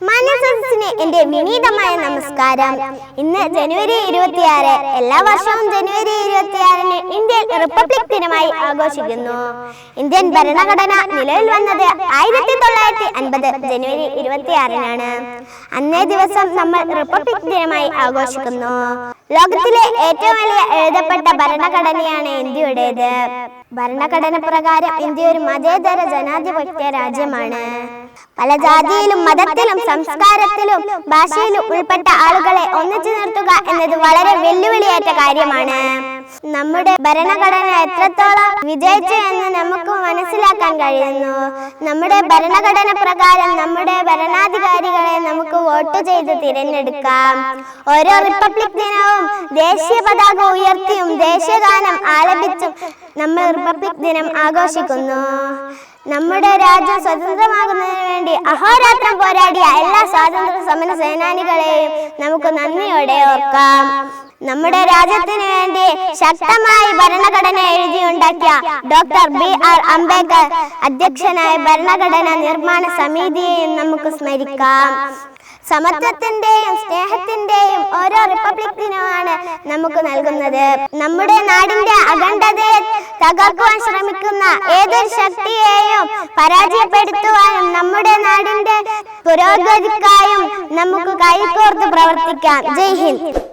മനസ്സിന് എന്റെ വിനീതമായ നമസ്കാരം. ഇന്ന് ജനുവരി ഇരുപത്തിയാറ് എല്ലാ വർഷവും ജനുവരി ഇരുപത്തിയാറിന് ഇന്ത്യൻ റിപ്പബ്ലിക് ദിനമായി ആഘോഷിക്കുന്നു. ഇന്ത്യൻ ഭരണഘടന നിലവിൽ വന്നത് ആയിരത്തി തൊള്ളായിരത്തി അൻപത് ജനുവരി ഇരുപത്തിയാറിനാണ്. അന്നേ ദിവസം നമ്മൾ റിപ്പബ്ലിക് ദിനമായി ആഘോഷിക്കുന്നു. ലോകത്തിലെ ഏറ്റവും വലിയ എഴുതപ്പെട്ട ഭരണഘടനയാണ് ഇന്ത്യയുടേത്. ഭരണഘടന പ്രകാരം ഇന്ത്യ ഒരു മതേതര ജനാധിപത്യ രാജ്യമാണ്. പല ജാതിയിലും മതത്തിലും സംസ്കാരത്തിലും ഭാഷയിലും ഉൾപ്പെട്ട ആളുകളെ ഒന്നിച്ചു നിർത്തുക എന്നത് വളരെ വെല്ലുവിളിയേറ്റ കാര്യമാണ്. നമ്മുടെ ഭരണഘടന എത്രത്തോളം വിജയിച്ചു എന്ന് നമുക്ക് മനസ്സിലാക്കാൻ കഴിയുന്നു. നമ്മുടെ ഭരണഘടന പ്രകാരം നമ്മുടെ ഭരണാധികാരികളെ നമുക്ക് വോട്ട് ചെയ്ത് തിരഞ്ഞെടുക്കാം. ഓരോ റിപ്പബ്ലിക് ദിനവും ദേശീയ പതാക ഉയർത്തിയും ദേശീയഗാനം ആലപിച്ചും നമ്മൾ റിപ്പബ്ലിക് ദിനം ആഘോഷിക്കുന്നു. നമ്മുടെ രാജ്യം സ്വതന്ത്രമാകുന്നതിന് വേണ്ടി അഹോരാത്രം പോരാടിയ എല്ലാ സ്വാതന്ത്ര്യ സമര സേനാനികളെയും നമുക്ക് നന്ദിയോടെ ഓർക്കാം. നമ്മുടെ രാജ്യത്തിന് വേണ്ടി ശക്തമായി ഭരണഘടന എഴുതിയുണ്ടാക്കിയ ഡോക്ടർ ബി ആർ അംബേദ്കർ അധ്യക്ഷനായ ഭരണഘടന നിർമ്മാണ സമിതിയെയും നമുക്ക് സ്മരിക്കാം. സമത്വത്തിന്റെയും സ്നേഹത്തിന്റെയും ഓരോ റിപ്പബ്ലിക് ദിനമാണ് നമുക്ക് നൽകുന്നത്. നമ്മുടെ നാടിന്റെ അഖണ്ഡതയെ തകർക്കുവാൻ ശ്രമിക്കുന്ന ഏതൊരു ശക്തിയെയും പരാജയപ്പെടുത്തുവാനും നമ്മുടെ നാടിന്റെ പുരോഗതിക്കായും നമുക്ക് കൈകോർത്ത് പ്രവർത്തിക്കാം. ജയ് ഹിന്ദ്.